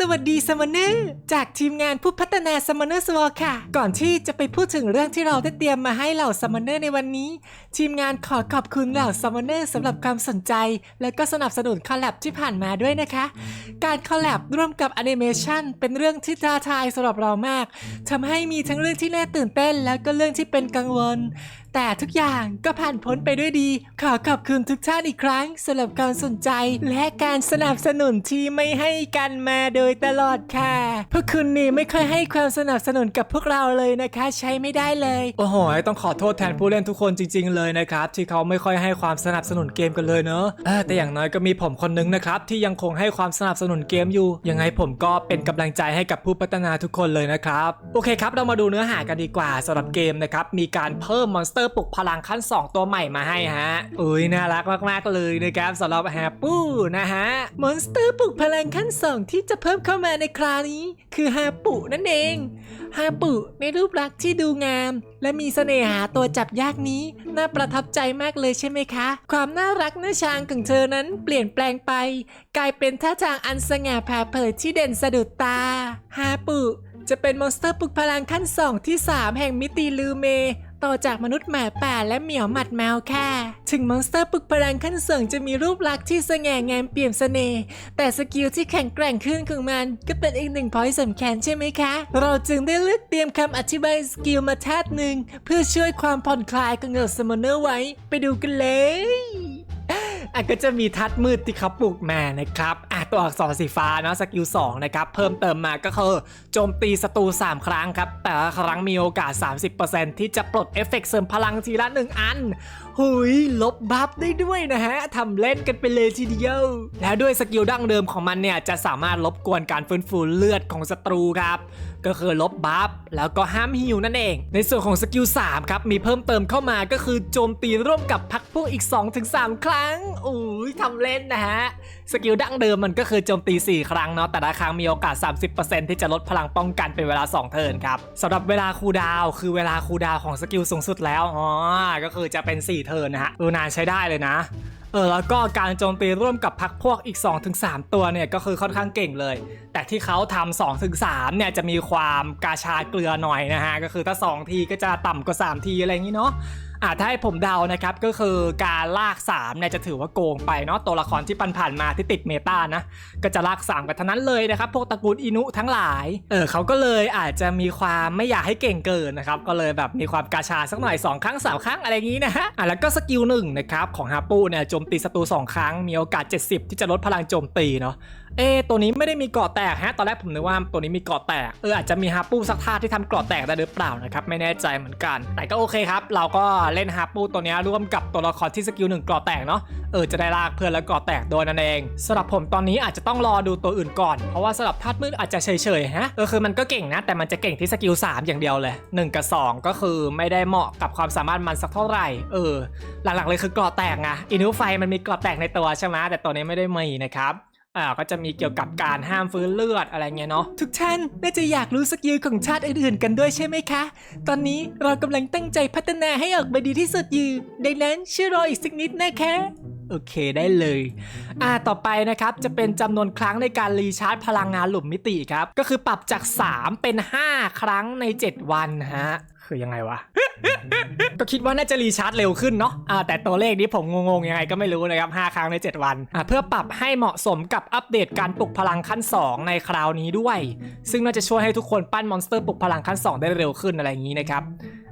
สวัสดีซัมนเนอร์จากทีมงานผู้พัฒนาซัมนเนอร์สวอค่ะ ก่อนที่จะไปพูดถึงเรื่องที่เราได้เตรียมมาให้เหล่าซัมนเนอร์ในวันนี้ ทีมงานขอขอบคุณเหล่าซัมนเนอร์สำหรับความสนใจ และก็สนับสนุนคอลแลบที่ผ่านมาด้วยนะคะ การคอลแลบร่วมกับแอนิเมชันเป็นเรื่องที่ท้าทายสำหรับเรามากทำให้มีทั้งเรื่องที่น่าตื่นเต้น แล้วก็เรื่องที่เป็นกังวล แต่ทุกอย่างก็ผ่านพ้นไปด้วยดี ขอขอบคุณทุกท่านอีกครั้งสำหรับการสนใจ และการสนับสนุนที่ไม่ให้กันมาโดยตลอดค่ะ พวกคุณนี่ไม่ค่อยให้ความสนับสนุนกับพวกเราเลยนะคะ ใช้ไม่ได้เลย โอ้โห ต้องขอโทษแทนผู้เล่นทุกคนจริง ๆ เลยนะครับ ที่เขาไม่ค่อยให้ความสนับสนุนเกมกันเลยเนอะแต่อย่างน้อยก็มีผมคนนึงนะครับ ที่ยังคงให้ความสนับสนุนเกมอยู่ ยังไงผมก็เป็นกำลังใจให้กับผู้พัฒนาทุกคนเลยนะครับ โอเคครับ เรามาดูเนื้อหากันดีกว่าสำหรับเกมนะครับ มีการเพิ่มมอนสเตอร์ปลุกพลังขั้น 2 ตัวใหม่มาให้ฮะอุ้ยน่ารักมากๆเลยนะครับสำหรับแฮปปูนะฮะมอนสเตอร์ปลุกพลังขั้นสองที่จะเพิ่มเข้ามาในคราวนี้ คือฮาปุนั่นเองฮาปุในรูปลักษณ์ที่ดูงาม และมีเสน่หาตัวจับยากนี้ น่าประทับใจมากเลยใช่ไหมคะ ความน่ารักน่าชางของเธอนั้นเปลี่ยนแปลงไป กลายเป็นท่าทางอันสง่าผ่าเผยที่เด่นสะดุดตาฮาปุจะเป็นมอนสเตอร์ปลุกพลังขั้นสองที่ 3 แห่งมิติลูเม ต่อจากมนุษย์หมาป่าและเหมียวหมัดแมวค่ะ ถึงมอนสเตอร์ปลุกพลังขั้นสองจะมีรูปลักษณ์ที่สง่างามเปี่ยมเสน่ห์แต่สกิลที่แข็งแกร่งขึ้นของมันก็เป็นอีกหนึ่งพอยต์สำคัญใช่ไหมคะ เราจึงได้เลือกเตรียมคำอธิบายสกิลมาธาตุหนึ่งเพื่อช่วยความผ่อนคลายของเหล่าสมอนเนอร์ไว้ ไปดูกันเลยอะก็จะมีทัดมืดที่เขาปลูกมานะครับอะ ตัวอักษรสีฟ้าเนาะสกิล2นะครับเพิ่มเติมมาก็คือโจมตีศัตรู3 ครั้งครับ แต่ละครั้งมีโอกาส 30%ที่จะปลดเอฟเฟกต์เสริมพลังทีละ 1 อัน หุยลบบัฟได้ด้วยนะฮะทำเล่นกันไปเลยทีเดียว แล้วด้วยสกิลดั้งเดิมของมันเนี่ยจะสามารถลบกวนการฟื้นฟูเลือดของศัตรูครับ ก็คือลบบัฟแล้วก็ห้ามฮิวนั่นเอง ในส่วนของสกิล3ครับมีเพิ่มเติมเข้ามาก็คือโจมตีร่วมกับพักพวกอีก 2-3 ครั้งอุ้ยทำเล่นนะฮะสกิลดั้งเดิมมันก็คือโจมตี 4 ครั้งเนาะแต่ละครั้งมีโอกาส 30%ที่จะลดพลังป้องกันเป็นเวลา 2 เทิร์นครับสำหรับเวลาคูดาวคือเวลาคูดาวของสกิลสูงสุดแล้วอ๋อก็คือจะเป็น 4เทิร์นนะฮะเออนานใช้ได้เลยนะเออแล้วก็การโจมตีร่วมกับพักพวกอีก 2-3 ตัวเนี่ยก็คือค่อนข้างเก่งเลย แต่ที่เขาทำ2-3เนี่ยจะมีความกาชาเกลือหน่อยนะฮะก็คือถ้า 2 ทีก็จะต่ำกว่า 3 ทีอะไรอย่างนี้เนาะ อ่าถ้าให้ผมเดานะครับก็คือการลาก3เนี่ยจะถือว่าโกงไปเนาะตัวละครที่ปันผ่านมาที่ติดเมตานะก็จะลาก3กันทั้งนั้นเลยนะครับพวกตระกูลอินุทั้งหลายเออเขาก็เลยอาจจะมีความไม่อยากให้เก่งเกินนะครับก็เลยแบบมีความกาชาสักหน่อย 2 ครั้ง 3 ครั้งอะไรอย่างนี้นะฮะอะแล้วก็สกิลหนึ่งนะครับของฮาปูเนี่ยโจมตีศัตรู2 ครั้งมีโอกาส 70 ที่จะลดพลังโจมตีเนาะเอตัวนี้ไม่ได้มีเกาะแตกฮะตอนแรกผมนึกว่าตัวนี้มีเกาะแตกเอออาจจะมีฮาปูสักท่าที่ทำเกาะแตกได้หรือเปล่านะครับไม่แน่ใจเหมือนกัน แต่ก็โอเคครับ เราก็เล่นฮาปูตัวนี้ร่วมกับตัวละครที่สกิลหนึ่งกราะแตกเนาะเออจะได้ลากเพื่อนแล้วกราะแตกโดยนั่นเองสำหรับผมตอนนี้อาจจะต้องรอดูตัวอื่นก่อน เพราะว่าสำหรับธาตุมืดอาจจะเฉยๆฮะเออคือมันก็เก่งนะ แต่มันจะเก่งที่สกิล3อย่างเดียวเลย 1 กับ 2 ก็คือไม่ได้เหมาะกับความสามารถมันสักเท่าไหร่เออหลักๆเลยคือกราะแตกไงอินูไฟมันมีกราะแตกในตัวใช่ไหมแต่ตัวนี้ไม่ได้มีนะครับ อ่าก็จะมีเกี่ยวกับการห้ามฟื้นเลือดอะไรเงี้ยเนาะทุกท่านน่าจะอยากรู้สกิลของชาติอื่นๆกันด้วยใช่ไหมคะ ตอนนี้เรากำลังตั้งใจพัฒนาให้ออกมาดีที่สุดอยู่ดังนั้นช่วยรออีกสักนิดนะคะโอเคได้เลย อ่า ต่อไปนะครับ จะเป็นจำนวนครั้งในการรีชาร์จพลังงานหลุมมิติครับ ก็คือปรับจาก 3 เป็น 5 ครั้งใน 7 วันฮะ คือยังไงวะ ก็คิดว่าน่าจะรีชาร์จเร็วขึ้นเนาะะแต่ตัวเลขนี้ผมงงๆยังไงก็ไม่รู้นะครับ 5 ครั้งใน 7 วันเพื่อปรับให้เหมาะสมกับอัปเดตการปลุกพลังขั้น 2 ในคราวนี้ด้วย ซึ่งน่าจะช่วยให้ทุกคนปั้นมอนสเตอร์ปลุกพลังขั้น 2 ได้เร็วขึ้นอะไรอย่างนี้นะครับ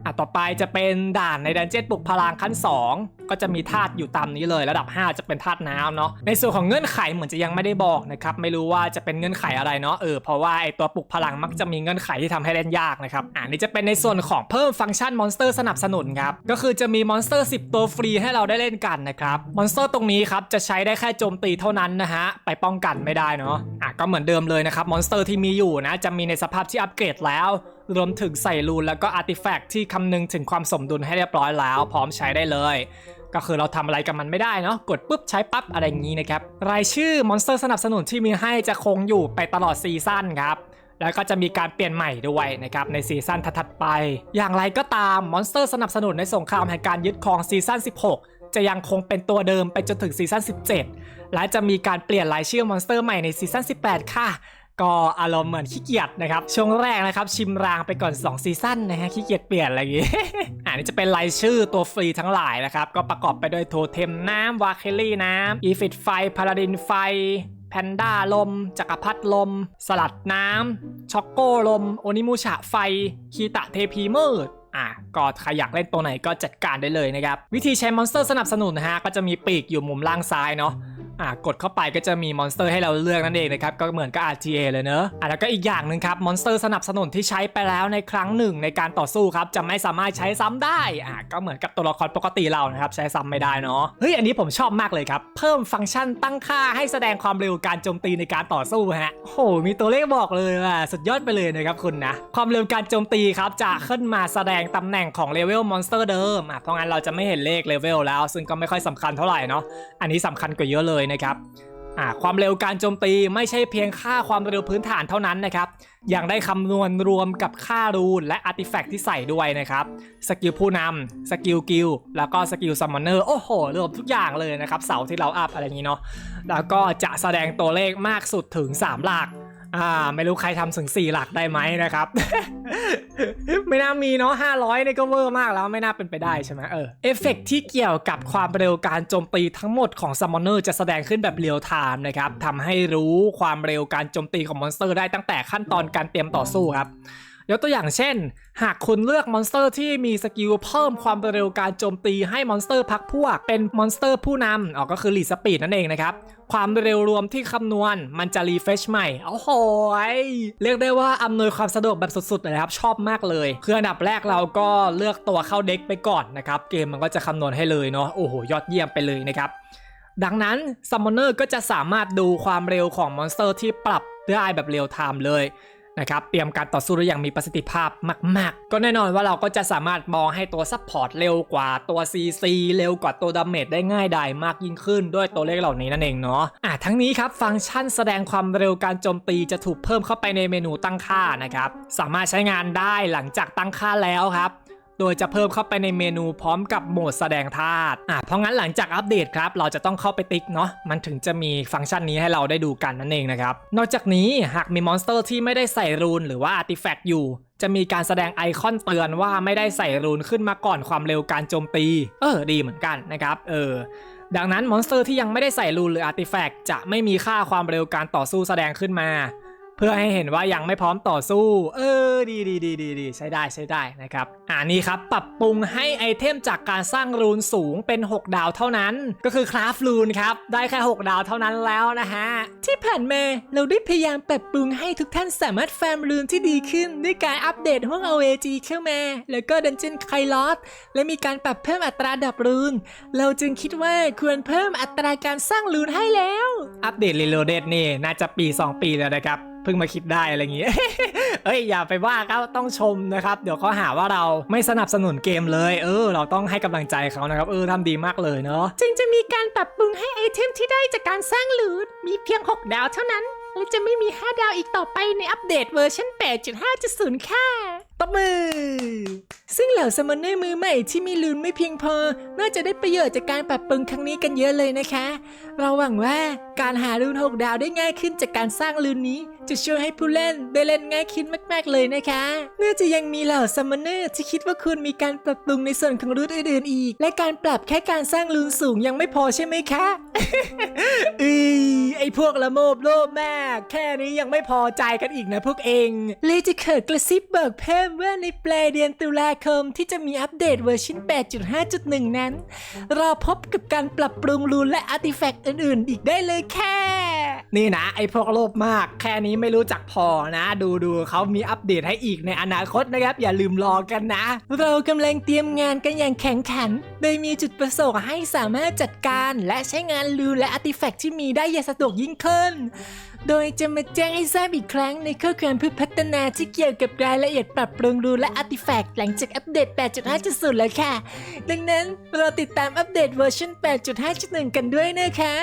อะต่อไปจะเป็นด่านในดันเจี้ยนปลุกพลังขั้น 2 ก็จะมีธาตุอยู่ตามนี้เลย ระดับ 5 จะเป็นธาตุน้ำเนาะในส่วนของเงื่อนไขเหมือนจะยังไม่ได้บอกนะครับไม่รู้ว่าจะเป็นเงื่อนไขอะไรเนาะเออเพราะว่าไอตัวปลุกพลังมักจะมีเงื่อนไขที่ทำให้เล่นยากนะครับอ่านี่จะเป็นในส่วนของเพิ่มฟังก์ชันมอนสเตอร์สนับสนุนครับก็คือจะมีมอนสเตอร์ 10 ตัวฟรีให้เราได้เล่นกันนะครับมอนสเตอร์ตรงนี้ครับจะใช้ได้แค่โจมตีเท่านั้นนะฮะไปป้องกันไม่ได้เนาะอะก็เหมือนเดิมเลยนะครับมอนสเตอร์ที่มีอยู่นะจะมีในสภาพที่อัปเกรดแล้ว รวมถึงใส่รูนแล้วก็อาร์ติแฟกต์ที่คำนึงถึงความสมดุลให้เรียบร้อยแล้ว พร้อมใช้ได้เลย ก็คือเราทำอะไรกับมันไม่ได้เนาะกดปุ๊บใช้ปั๊บอะไรอย่างนี้นะครับ รายชื่อมอนสเตอร์สนับสนุนที่มีให้จะคงอยู่ไปตลอดซีซั่นครับแล้วก็จะมีการเปลี่ยนใหม่ด้วยนะครับในซีซั่นถัดไป อย่างไรก็ตามมอนสเตอร์สนับสนุนในสงครามแห่งการยึดครองซีซั่น 16 จะยังคงเป็นตัวเดิมไปจนถึงซีซั่น 17 และจะมีการเปลี่ยนรายชื่อมอนสเตอร์ใหม่ในซีซั่น 18 ค่ะ ก็อารมณ์เหมือนขี้เกียจนะครับ ช่วงแรกนะครับ ชิมรางไปก่อน 2 ซีซั่นนะฮะขี้เกียจเปลี่ยนอะไรอย่างงี้อันนี้จะเป็นรายชื่อตัวฟรีทั้งหลายนะครับ ก็ประกอบไปด้วยโทเทมน้ำวาเคลลี่น้ำอีฟิตไฟพาราดินไฟแพนด้าลม จักรพรรดิลม สลัดน้ำช็อกโกลม โอนิมูชะไฟ คีตะเทพีมืดอะก็ใครอยากเล่นตัวไหนก็จัดการได้เลยนะครับ วิธีใช้มอนสเตอร์สนับสนุนนะฮะ ก็จะมีปีกอยู่มุมล่างซ้ายเนาะ อะกดเข้าไปก็จะมีมอนสเตอร์ให้เราเลือกนั่นเองนะครับก็เหมือนกับ RTA เลยเนอะอะแล้วก็อีกอย่างหนึ่งครับมอนสเตอร์สนับสนุนที่ใช้ไปแล้วในครั้งหนึ่งในการต่อสู้ครับจะไม่สามารถใช้ซ้ำได้อะก็เหมือนกับตัวละครปกติเรานะครับใช้ซ้ำไม่ได้เนาะเฮ้ยอันนี้ผมชอบมากเลยครับเพิ่มฟังก์ชันตั้งค่าให้แสดงความเร็วการโจมตีในการต่อสู้ฮะโอ้โหมีตัวเลขบอกเลยว่าสุดยอดไปเลยนะครับคุณนะความเร็วการโจมตีครับจะขึ้นมาแสดงตำแหน่งของเลเวลมอนสเตอร์เดิมอะเพราะงั้นเราจะไม่เห็นเลขเลเวลแล้ว ซึ่งก็ไม่ค่อยสำคัญเท่าไหร่เนาะอันนี้สำคัญกว่าเยอะเลยนะครับความเร็วการโจมตีไม่ใช่เพียงค่าความเร็วพื้นฐานเท่านั้นนะครับ ยังได้คำนวณรวมกับค่ารูนและอาร์ติแฟกต์ที่ใส่ด้วยนะครับ สกิลผู้นำสกิลกิลแล้วก็สกิลซัมมอนเนอร์ โอ้โห รวมทุกอย่างเลยนะครับ เสาที่เราอัพอะไรอย่างนี้เนาะ แล้วก็จะแสดงตัวเลขมากสุดถึง 3 หลัก อ่า ไม่รู้ใครทำถึงสี่หลักได้ไหมนะครับ ไม่น่ามีเนาะห้าร้อยนี่ก็เวอร์มากแล้วไม่น่าเป็นไปได้ใช่ไหมเออเอฟเฟกต์ที่เกี่ยวกับความเร็วการโจมตีทั้งหมดของซัมมอนเนอร์จะแสดงขึ้นแบบเรียลไทม์นะครับทำให้รู้ความเร็วการโจมตีของมอนสเตอร์ได้ตั้งแต่ขั้นตอนการเตรียมต่อสู้ครับ ยกตัวอย่างเช่น หากคุณเลือกมอนสเตอร์ที่มีสกิลเพิ่มความเร็วการโจมตีให้มอนสเตอร์พักพวก เป็นมอนสเตอร์ผู้นำอ๋อก็คือลีสปีดนั่นเองนะครับ ความเร็วรวมที่คำนวณมันจะรีเฟชใหม่โอ้โหยเรียกได้ว่าอำนวยความสะดวกแบบสุดๆเลยครับ ชอบมากเลยคืออันดับแรกเราก็เลือกตัวเข้าเด็กไปก่อนนะครับ เกมมันก็จะคำนวณให้เลยเนาะโอ้โหยอดเยี่ยมไปเลยนะครับดังนั้นซัมมอนเนอร์ก็จะสามารถดูความเร็วของมอนสเตอร์ที่ปรับได้แบบเรียลไทม์เลย นะครับเตรียมการต่อสู้ได้อย่างมีประสิทธิภาพมาก ๆ ก็แน่นอนว่าเราก็จะสามารถมองให้ตัวซัพพอร์ตเร็วกว่าตัว CC เร็วกว่าตัวดาเมจได้ง่ายดายมากยิ่งขึ้นด้วยตัวเลขเหล่านี้นั่นเองเนาะอะทั้งนี้ครับฟังก์ชันแสดงความเร็วการโจมตีจะถูกเพิ่มเข้าไปในเมนูตั้งค่านะครับสามารถใช้งานได้หลังจากตั้งค่าแล้วครับ โดยจะเพิ่มเข้าไปในเมนูพร้อมกับโหมดแสดงธาตุอะเพราะงั้นหลังจากอัปเดตครับ เราจะต้องเข้าไปติ๊กเนาะมันถึงจะมีฟังก์ชันนี้ให้เราได้ดูกันนั่นเองนะครับ นอกจากนี้หากมีมอนสเตอร์ที่ไม่ได้ใส่รูนหรือว่าอาร์ติแฟกต์อยู่จะมีการแสดงไอคอนเตือนว่าไม่ได้ใส่รูนขึ้นมาก่อนความเร็วการโจมตี เออ ดีเหมือนกันนะครับ เออ ดังนั้นมอนสเตอร์ที่ยังไม่ได้ใส่รูนหรืออาร์ติแฟกต์จะไม่มีค่าความเร็วการต่อสู้แสดงขึ้นมา เพื่อให้เห็นว่ายังไม่พร้อมต่อสู้ เออ ดีดีดีดีดีใช้ได้ใช้ได้นะครับอ่านี่ครับ ปรับปรุงให้ไอเทมจากการสร้างรูนสูงเป็น 6 ดาวเท่านั้น ก็คือคราฟรูนครับ ได้แค่ 6 ดาวเท่านั้นแล้วนะฮะ ที่ผ่านมาเราได้พยายามปรับปรุงให้ทุกท่านสามารถฟาร์มรูนที่ดีขึ้น ด้วยการอัปเดตห้อง OAG เข้ามา แล้วก็ดันเจ n นไคลอสและมีการปรับเพิ่มอัตราดับรูน เราจึงคิดว่าควรเพิ่มอัตราการสร้างรูนให้แล้ว อัปเดตรีโลเดตนี่น่าจะปี 2 ปีแล้วนะครับ เพิ่งมาคิดได้อะไรอย่างงี้เอ้ยอย่าไปว่าเขาต้องชมนะครับ เดี๋ยวเขาหาว่าเราไม่สนับสนุนเกมเลย เออ เราต้องให้กำลังใจเขานะครับ เออทำดีมากเลยเนาะจึงจะมีการปรับปรุงให้ไอเทมที่ได้จากการสร้างรูดมีเพียง 6 ดาวเท่านั้น และจะไม่มี 5 ดาวอีกต่อไปในอัปเดตเวอร์ชัน8.5.0 ค่ะ บมือ ซึ่งเหล่าสมอนเนอร์มือใหม่ที่มีลูนไม่เพียงพอ น่าจะได้ประโยชน์จากการปรับปรุงครั้งนี้กันเยอะเลยนะคะ เราหวังว่าการหาลูน6ดาวได้ง่ายขึ้นจากการสร้างลูนนี้ จะช่วยให้ผู้เล่นได้เล่นง่ายขึ้นมากๆเลยนะคะน่าจะยังมีเหล่าสมอนเนอร์ที่คิดว่าควรมีการปรับปรุงในส่วนของรูนอื่นๆอีก และการปรับแค่การสร้างลูนสูงยังไม่พอใช่ไหมคะอีไอพวกละโมบโลภมาก แค่นี้ยังไม่พอใจกันอีกนะพวกเองเลยจะเกิดกระซิบเบอกเพิ่มว่าในปลายเดือนตุลาคมที่จะมีอัปเดตเวอร์ชัน8.5.1 นั้น รอพบกับการปรับปรุงรูนและอาร์ติแฟกต์อื่นๆ อีกได้เลยแค่นี่นะ ไอพวกโลภมากแค่นี้ไม่รู้จักพอนะ ดูดูเขามีอัปเดตให้อีกในอนาคตนะครับ อย่าลืมรอกันนะ เรากำลังเตรียมงานกันอย่างแข็งขัน โดยมีจุดประสงค์ให้สามารถจัดการ และใช้งานรูนและอาร์ติแฟกต์ที่มีได้อย่างสะดวกยิ่งขึ้น โดยจะมาแจ้งให้ทราบอีกครั้งในข้อความเพื่อพัฒนาที่เกี่ยวกับรายละเอียดปรับปรุงรูและอาร์ติแฟกต์หลังจากอัปเดต 8.5.0 แล้วค่ะ ดังนั้นเราติดตามอัปเดตเวอร์ชัน8.5.1 กันด้วยนะคะ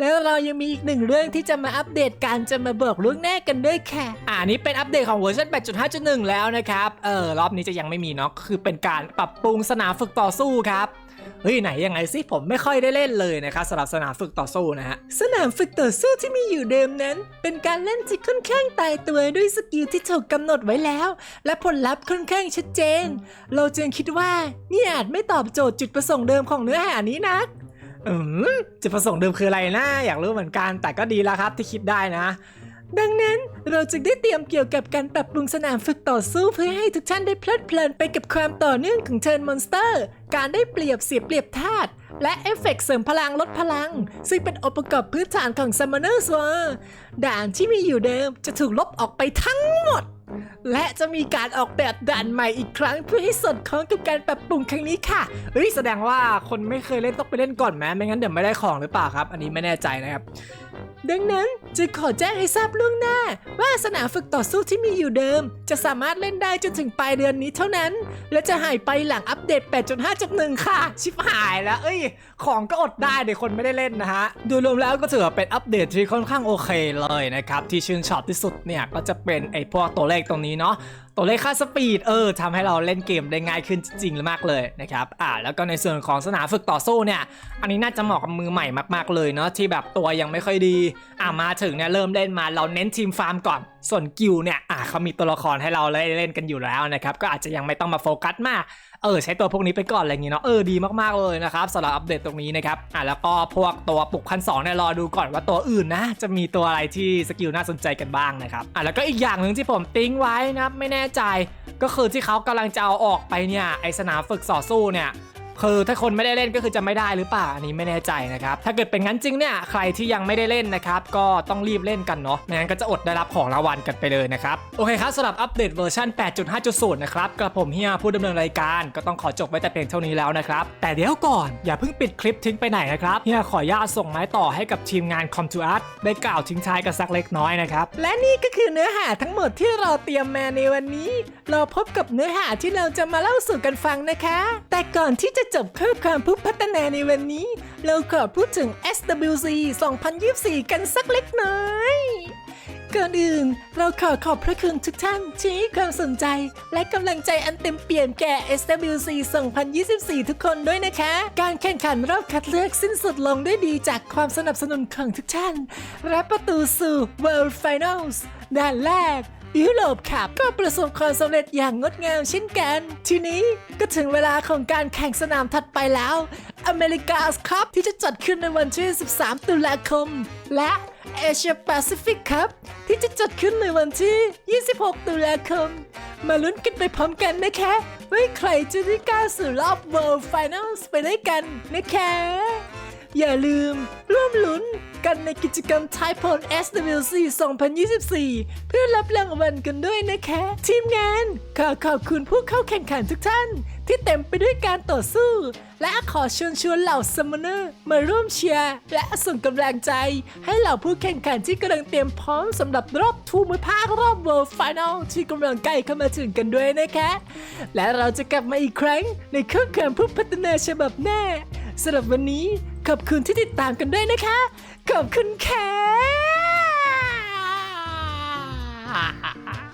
แล้วเรายังมีอีกหนึ่งเรื่องที่จะมาอัปเดตการจะมาบอกล่วงหน้ากันด้วยค่ะอ่านี้เป็นอัปเดตของเวอร์ชัน8.5.1 แล้วนะครับ เออรอบนี้จะยังไม่มีเนาะคือเป็นการปรับปรุงสนามฝึกต่อสู้ครับ เฮ้ยไหนยังไงสิผมไม่ค่อยได้เล่นเลยนะครับสำหรับสนามฝึกต่อสู้นะฮะสนามฝึกต่อสู้ที่มีอยู่เดิมนั้น เป็นการเล่นที่ค่อนข้างตายตัวด้วยสกิลที่ถูกกำหนดไว้แล้ว และผลลัพธ์ค่อนข้างชัดเจน เราจึงคิดว่านี่อาจไม่ตอบโจทย์จุดประสงค์เดิมของเนื้อหานี้นักอืมจุดประสงค์เดิมคืออะไรนะอยากรู้เหมือนกันแต่ก็ดีแล้วครับที่คิดได้นะ ดังนั้นเราจึงได้เตรียมเกี่ยวกับการปรับปรุงสนามฝึกต่อสู้เพื่อให้ทุกท่านได้เพลิดเพลินไปกับความต่อเนื่องของเทิร์นมอนสเตอร์ การได้เปรียบเสียเปรียบธาตุและเอฟเฟกต์เสริมพลังลดพลัง ซึ่งเป็นองค์ประกอบพื้นฐานของ Summoner's War ด่านที่มีอยู่เดิมจะถูกลบออกไปทั้งหมด และจะมีการออกแบบด่านใหม่อีกครั้งเพื่อให้สอดคล้องกับการปรับปรุงครั้งนี้ค่ะเฮ้ยแสดงว่าคนไม่เคยเล่นต้องไปเล่นก่อนไหมไม่งั้นเดี๋ยวไม่ได้ของหรือเปล่าครับ อันนี้ไม่แน่ใจนะครับ ดังนั้นจึงขอแจ้งให้ทราบล่วงหน้า ว่าสนามฝึกต่อสู้ที่มีอยู่เดิม จะสามารถเล่นได้จนถึงปลายเดือนนี้เท่านั้น และจะหายไปหลังอัปเดต 8.5จากหนึ่งค่ะ ชิบหายแล้ว เอ้ย ของก็อดได้เดี๋ยวคนไม่ได้เล่นนะฮะ โดยรวมแล้วก็ถือว่าเป็นอัปเดตที่ค่อนข้างโอเคเลยนะครับ ที่ชื่นชอบที่สุดเนี่ยก็จะเป็นไอ้พวกตัวเลขตรงนี้เนาะ ตัวเลขค่าสปีดเออทำให้เราเล่นเกมได้ง่ายขึ้นจริงๆมากเลยนะครับอ่าแล้วก็ในส่วนของสนามฝึกต่อสู้เนี่ย อันนี้น่าจะเหมาะกับมือใหม่มากๆเลยเนาะที่แบบตัวยังไม่ค่อยดีอ่ามาถึงเนี่ยเริ่มเล่นมาเราเน้นทีมฟาร์มก่อน ส่วนกิลเนี่ยอ่าเขามีตัวละครให้เราเล่นเล่นกันอยู่แล้วนะครับก็อาจจะยังไม่ต้องมาโฟกัสมาก เออใช้ตัวพวกนี้ไปก่อนอะไรอย่างงี้เนาะเออดีมากๆเลยนะครับสำหรับอัปเดตตรงนี้นะครับอะแล้วก็พวกตัวปลุกพันสองเนี่ยรอดูก่อนว่าตัวอื่นนะจะมีตัวอะไรที่สกิลน่าสนใจกันบ้างนะครับอะแล้วก็อีกอย่างหนึ่งที่ผมติ้งไว้นะครับไม่แน่ใจก็คือที่เขากำลังจะเอาออกไปเนี่ยไอสนามฝึกส่อสู้เนี่ย คือถ้าคนไม่ได้เล่นก็คือจะไม่ได้หรือเปล่าอันนี้ไม่แน่ใจนะครับถ้าเกิดเป็นงั้นจริงเนี่ยใครที่ยังไม่ได้เล่นนะครับก็ต้องรีบเล่นกันเนาะไม่งั้นก็จะอดได้รับของรางวัลกันไปเลยนะครับโอเคครับสำหรับอัปเดตเวอร์ชัน8.5.0 นะครับกระผมเฮียผู้ดำเนินรายการก็ต้องขอจบไว้แต่เพียงเท่านี้แล้วนะครับแต่เดี๋ยวก่อนอย่าเพิ่งปิดคลิปทิ้งไปไหนนะครับเฮียขออนุญาตส่งไม้ต่อให้กับทีมงาน Com to Art ได้กล่าวทิ้งท้ายกันสักเล็กน้อยนะครับและนี่ก็คือเนื้อหาทั้งหมดที่เราเตรียมมาในวันนี้ เราพบกับเนื้อหาที่เราจะมาเล่าสู่กันฟังนะคะ แต่ก่อนที่จะจบข้อความผู้พัฒนาในวันนี้ เราขอพูดถึง SWC 2024 กันสักเล็กน้อยก่อนอื่นเราขอขอบพระคุณทุกท่านที่ให้ความสนใจ และกำลังใจอันเต็มเปี่ยมแก่ SWC 2024 ทุกคนด้วยนะคะ การแข่งขันรอบคัดเลือกสิ้นสุดลงด้วยดีจากความสนับสนุนของทุกท่านและประตูสู่ World Finals ด้านแรก ยุโรปขับก็ประสบความสำเร็จอย่างงดงามเช่นกัน ทีนี้ก็ถึงเวลาของการแข่งสนามถัดไปแล้ว อเมริกาสคัพที่จะจัดขึ้นในวันที่ 13 ตุลาคม และเอเชียแปซิฟิกครับที่จะจัดขึ้นในวันที่ 26 ตุลาคม มาลุ้นกันไปพร้อมกันนะคะว่าใครจะได้ก้าวสู่รอบ World Finals ไปด้วยกันนะคะ อย่าลืม ร่วมลุ้นกันในกิจกรรม Thai p o l SWC 2024 เพื่อรับรางวัลกันด้วยนะคะ ทีมงาน ขอขอบคุณผู้เข้าแข่งขันทุกท่าน ที่เต็มไปด้วยการต่อสู้ และขอเชิญชวนเหล่าซัมเนอร์มาร่วมเชียร์และส่งกำลังใจ ให้เหล่าผู้แข่งขันที่กำลังเตรียมพร้อมสำหรับรอบทูมือภาครอบ World Final ที่กำลังใกล้เข้ามาถึงกันด้วยนะคะ และเราจะกลับมาอีกครั้งในข้อความผู้พัฒนาฉบับหน้าสำหรับวันนี้ ขอบคุณที่ติดตามกันด้วยนะคะ ขอบคุณค่ะ